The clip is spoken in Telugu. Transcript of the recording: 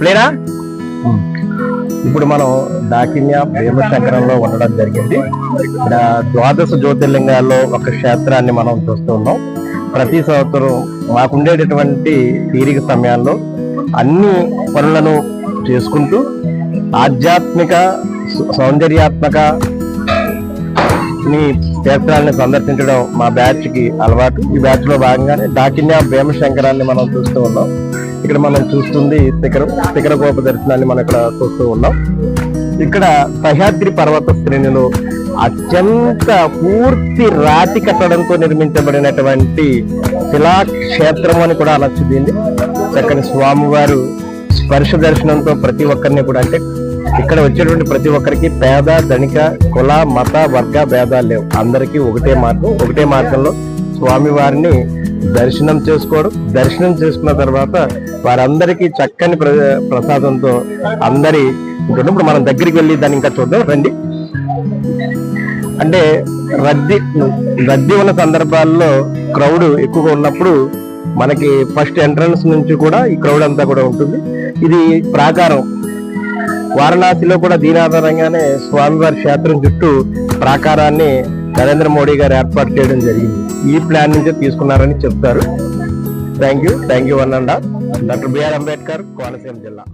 ప్లేనా? ఇప్పుడు మనం దాకిన్య భీమశంకరంలో ఉండడం జరిగింది. ఇక్కడ ద్వాదశ జ్యోతిర్లింగాల్లో ఒక క్షేత్రాన్ని మనం చూస్తూ ఉన్నాం. ప్రతి సంవత్సరం మాకుండేటటువంటి తీరిక సమయాల్లో అన్ని పనులను చేసుకుంటూ ఆధ్యాత్మిక సౌందర్యాత్మక క్షేత్రాలని సందర్శించడం మా బ్యాచ్కి అలవాటు. ఈ బ్యాచ్లో భాగంగానే దాకిన్య భీమశంకరాన్ని మనం చూస్తూ ఉన్నాం. ఇక్కడ మనం చూస్తుంది శిఖరం శిఖర గోప దర్శనాన్ని మనం ఇక్కడ చూస్తూ ఉన్నాం. ఇక్కడ సహ్యాద్రి పర్వత శ్రేణిలో అత్యంత పూర్తి రాతి కట్టడంతో నిర్మించబడినటువంటి శిలాక్షేత్రం అని కూడా అనొచ్చు దీన్ని. చక్కని స్వామివారు స్పర్శ దర్శనంతో ప్రతి ఒక్కరిని కూడా అంటే ఇక్కడ వచ్చేటువంటి ప్రతి ఒక్కరికి పేద ధనిక కుల మత వర్గ భేదాలు లేవు. అందరికీ ఒకటే మార్గం ఒకటే మార్గంలో స్వామివారిని దర్శనం చేసుకోవడం దర్శనం చేసుకున్న తర్వాత వారందరికీ చక్కని ప్రసాదంతో అందరి ఇప్పుడు మనం దగ్గరికి వెళ్ళి దాన్ని ఇంకా చూద్దాం రండి. అంటే రద్దీ రద్దీ ఉన్న సందర్భాల్లో క్రౌడ్ ఎక్కువగా ఉన్నప్పుడు మనకి ఫస్ట్ ఎంట్రన్స్ నుంచి కూడా ఈ క్రౌడ్ అంతా కూడా ఉంటుంది. ఇది ప్రాకారం. వారణాసిలో కూడా దీని ఆధారంగానే స్వామివారి క్షేత్రం చుట్టూ ప్రాకారాన్ని నరేంద్ర మోడీ గారు ఏర్పాటు చేయడం జరిగింది. ఈ ప్లాన్ నుంచే తీసుకున్నారని చెప్తారు. Thank you. Thank you one and doctor B R Ambedkar Konaseema జిల్లా.